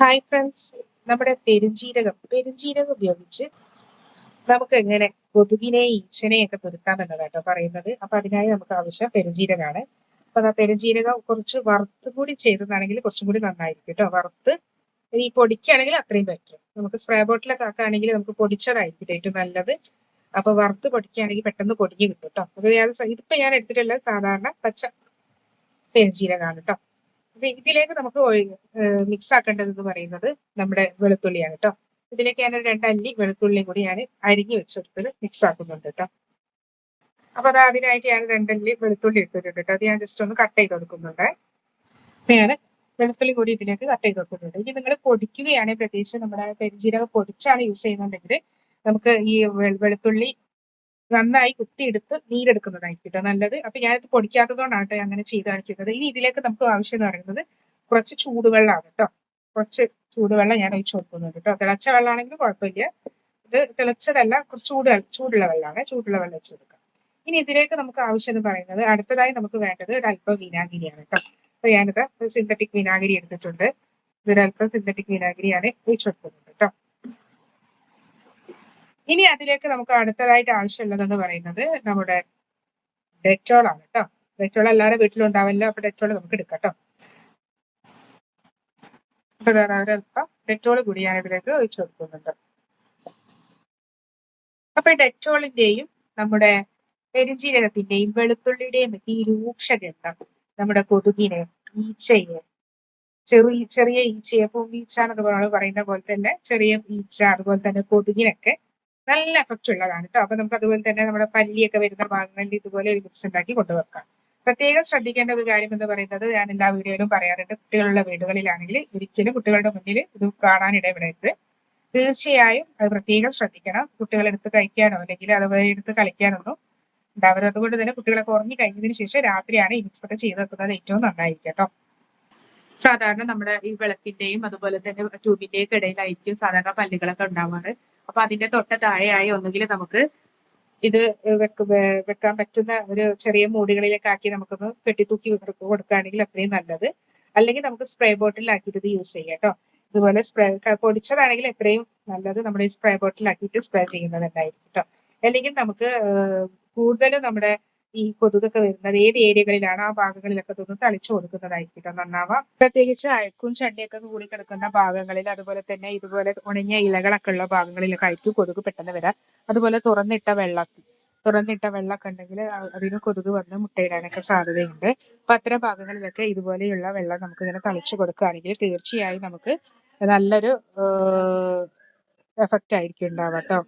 Hi friends നമ്മുടെ പെരുംജീരകം പെരുംജീരകം ഉപയോഗിച്ച് നമുക്ക് എങ്ങനെ കൊതുകിനെ ഈച്ചനെയും ഒക്കെ തുരുത്താം കേട്ടോ പറയുന്നത്. അപ്പൊ അതിനായി നമുക്ക് ആവശ്യം പെരുംജീരകമാണ്. അപ്പൊ ആ പെരുംജീരകം കുറച്ച് വറുത്ത് കൂടി ചെയ്തതാണെങ്കിൽ കുറച്ചും കൂടി നന്നായിരിക്കും കേട്ടോ വറുത്ത് ഈ പൊടിക്കുകയാണെങ്കിൽ അത്രയും പറ്റും. നമുക്ക് സ്പ്രേ ബോട്ടിലൊക്കെ ആക്കുകയാണെങ്കിൽ നമുക്ക് പൊടിച്ചതായിരിക്കും ഏറ്റവും നല്ലത്. അപ്പൊ വറുത്ത് പൊടിക്കുകയാണെങ്കിൽ പെട്ടെന്ന് പൊടിഞ്ഞ് കിട്ടും കേട്ടോ അപ്പൊ ഇതിപ്പോ ഞാൻ എടുത്തിട്ടുള്ള സാധാരണ പച്ച പെരുംജീരകമാണ് കേട്ടോ അപ്പൊ ഇതിലേക്ക് നമുക്ക് മിക്സ് ആക്കേണ്ടത് എന്ന് പറയുന്നത് നമ്മുടെ വെളുത്തുള്ളിയാണ് കേട്ടോ ഇതിലേക്ക് ഞാൻ രണ്ടല്ലി വെളുത്തുള്ളിയും കൂടി ഞാൻ അരിഞ്ഞു വെച്ചെടുത്തത് മിക്സ് ആക്കുന്നുണ്ട് കേട്ടോ അപ്പൊ അത് അതിനായിട്ട് ഞാൻ രണ്ടല്ലി വെളുത്തുള്ളി എടുത്തിട്ടുണ്ട് കേട്ടോ അത് ഞാൻ ജസ്റ്റ് ഒന്ന് കട്ട് ചെയ്ത് കൊടുക്കുന്നുണ്ട്. അപ്പൊ ഞാൻ വെളുത്തുള്ളി കൂടി ഇതിലേക്ക് കട്ട് ചെയ്ത് കൊടുക്കുന്നുണ്ട്. ഇനി നിങ്ങൾ പൊടിക്കുകയാണെങ്കിൽ പ്രത്യേകിച്ച് നമ്മുടെ പെരിഞ്ചീരകം പൊടിച്ചാണ് യൂസ് ചെയ്യുന്നുണ്ടെങ്കിൽ നമുക്ക് ഈ വെളുത്തുള്ളി നന്നായി കുത്തിയെടുത്ത് നീരെടുക്കുന്നതായിരിക്കും നല്ലത്. അപ്പൊ ഞാനിത് പൊടിക്കാത്തതുകൊണ്ടാണ് കേട്ടോ അങ്ങനെ ചെയ്ത് കാണിക്കുന്നത്. ഇനി ഇതിലേക്ക് നമുക്ക് ആവശ്യം എന്ന് പറയുന്നത് കുറച്ച് ചൂടുവെള്ളമാണ് കേട്ടോ കുറച്ച് ചൂടുവെള്ളം ഞാൻ ഒഴിച്ചു കൊടുക്കുന്നുണ്ട് കേട്ടോ തിളച്ച വെള്ളമാണെങ്കിൽ കുഴപ്പമില്ല. ഇത് തിളച്ചതല്ല കുറച്ച് ചൂട് ചൂടുള്ള വെള്ളമാണ്. ചൂടുള്ള വെള്ളം വെച്ച് കൊടുക്കാം. ഇനി ഇതിലേക്ക് നമുക്ക് ആവശ്യം എന്ന് പറയുന്നത് അടുത്തതായി നമുക്ക് വേണ്ടത് ഒരു അല്പം വിനാഗിരിയാണ് കേട്ടോ അപ്പൊ ഞാനിത് സിന്തറ്റിക് വിനാഗിരി എടുത്തിട്ടുണ്ട്. ഇതൊരല്പം സിന്തറ്റിക് വിനാഗിരിയാണ് ഒഴിച്ചു കൊടുക്കുന്നത്. ഇനി അതിലേക്ക് നമുക്ക് അടുത്തതായിട്ട് ആവശ്യമുള്ളതെന്ന് പറയുന്നത് നമ്മുടെ ഡെറ്റോൾ ആണ് കേട്ടോ. ഡെറ്റോൾ എല്ലാവരും വീട്ടിലും ഉണ്ടാവില്ല അപ്പൊ ഡെറ്റോൾ നമുക്ക് എടുക്കാം അപ്പൊ ഒരല്പം ഡെറ്റോൾ കൂടി ഞാൻ ഇതിലേക്ക് ഒഴിച്ചു കൊടുക്കുന്നുണ്ട്. അപ്പൊ ഡെറ്റോളിന്റെയും നമ്മുടെ പെരുജീരകത്തിന്റെയും വെളുത്തുള്ളിയുടെയും ഒക്കെ ഈ രൂക്ഷഗന്ധം നമ്മുടെ കൊതുകിനെ ഈച്ചയെ ചെറു ചെറിയ ഈച്ചയെ പൂമ്പീച്ച എന്നൊക്കെ പറയുന്ന പോലെ തന്നെ ചെറിയ ഈച്ച അതുപോലെ തന്നെ കൊതുകിനൊക്കെ നല്ല എഫക്ട് ഉള്ളതാണ് കേട്ടോ അപ്പൊ നമുക്ക് അതുപോലെ തന്നെ നമ്മുടെ പല്ലിയൊക്കെ വരുന്ന ഭാഗങ്ങളിൽ ഇതുപോലെ ഒരു മിക്സ് ഉണ്ടാക്കി കൊണ്ടുവെക്കാം. പ്രത്യേകം ശ്രദ്ധിക്കേണ്ട ഒരു കാര്യം എന്ന് പറയുന്നത് ഞാൻ എല്ലാ വീഡിയോയിലും പറയാറുണ്ട്. കുട്ടികളുടെ വീടുകളിലാണെങ്കിൽ ഒരിക്കലും കുട്ടികളുടെ മുന്നിൽ ഇത് കാണാൻ ഇടപെടരുത്. തീർച്ചയായും അത് പ്രത്യേകം ശ്രദ്ധിക്കണം. കുട്ടികളെടുത്ത് കഴിക്കാനോ അല്ലെങ്കിൽ അതുപോലെ എടുത്ത് കളിക്കാനൊന്നും ഉണ്ടാവരുത്. അതുകൊണ്ട് തന്നെ കുട്ടികളൊക്കെ ഉറങ്ങി കഴിഞ്ഞതിന് ശേഷം രാത്രിയാണ് ഈ മിക്സ് ഒക്കെ ചെയ്ത് വെക്കുന്നത് ഏറ്റവും നന്നായിരിക്കും കേട്ടോ സാധാരണ നമ്മുടെ ഈ വിളക്കിന്റെയും അതുപോലെ തന്നെ ട്യൂബിന്റെയും ഒക്കെ ഇടയിലായിരിക്കും സാധാരണ പല്ലുകളൊക്കെ ഉണ്ടാവാറ്. അപ്പൊ അതിന്റെ തൊട്ട താഴെയായി ഒന്നുകിൽ നമുക്ക് ഇത് വെക്ക വെക്കാൻ പറ്റുന്ന ഒരു ചെറിയ മൂടികളിലേക്ക് ആക്കി നമുക്കൊന്ന് കെട്ടിത്തൂക്കി കൊടുക്കുകയാണെങ്കിൽ അത്രയും നല്ലത്. അല്ലെങ്കിൽ നമുക്ക് സ്പ്രേ ബോട്ടിലാക്കിയിട്ട് ഇത് യൂസ് ചെയ്യാം കേട്ടോ. ഇതുപോലെ സ്പ്രേ പൊടിച്ചതാണെങ്കിൽ എത്രയും നല്ലത് നമ്മൾ ഈ സ്പ്രേ ബോട്ടിൽ ആക്കിയിട്ട് സ്പ്രേ ചെയ്യുന്നത് ഉണ്ടായിരിക്കും കേട്ടോ. അല്ലെങ്കിൽ നമുക്ക് കൂടുതലും നമ്മുടെ ഈ കൊതുകൊക്കെ വരുന്നത് ഏത് ഏരിയകളിലാണ് ആ ഭാഗങ്ങളിലൊക്കെ തൊന്ന് തളിച്ചു കൊടുക്കുന്നതായിരിക്കും നന്നാവാം. പ്രത്യേകിച്ച് അഴുക്കും ചണ്ടിയൊക്കെ കൂടി കിടക്കുന്ന ഭാഗങ്ങളിൽ അതുപോലെ തന്നെ ഇതുപോലെ ഉണങ്ങിയ ഇലകളൊക്കെ ഉള്ള ഭാഗങ്ങളിലൊക്കെ ആയിരിക്കും കൊതുക് പെട്ടെന്ന് വരാം. അതുപോലെ തുറന്നിട്ട വെള്ളം തുറന്നിട്ട വെള്ളമൊക്കെ ഉണ്ടെങ്കിൽ അതിന് കൊതുക് വന്ന് മുട്ടയിടാനൊക്കെ സാധ്യതയുണ്ട്. അപ്പൊ അത്തരം ഭാഗങ്ങളിലൊക്കെ ഇതുപോലെയുള്ള വെള്ളം നമുക്ക് ഇങ്ങനെ തളിച്ചു കൊടുക്കുകയാണെങ്കിൽ തീർച്ചയായും നമുക്ക് നല്ലൊരു എഫക്റ്റ് ആയിരിക്കും ഉണ്ടാവാം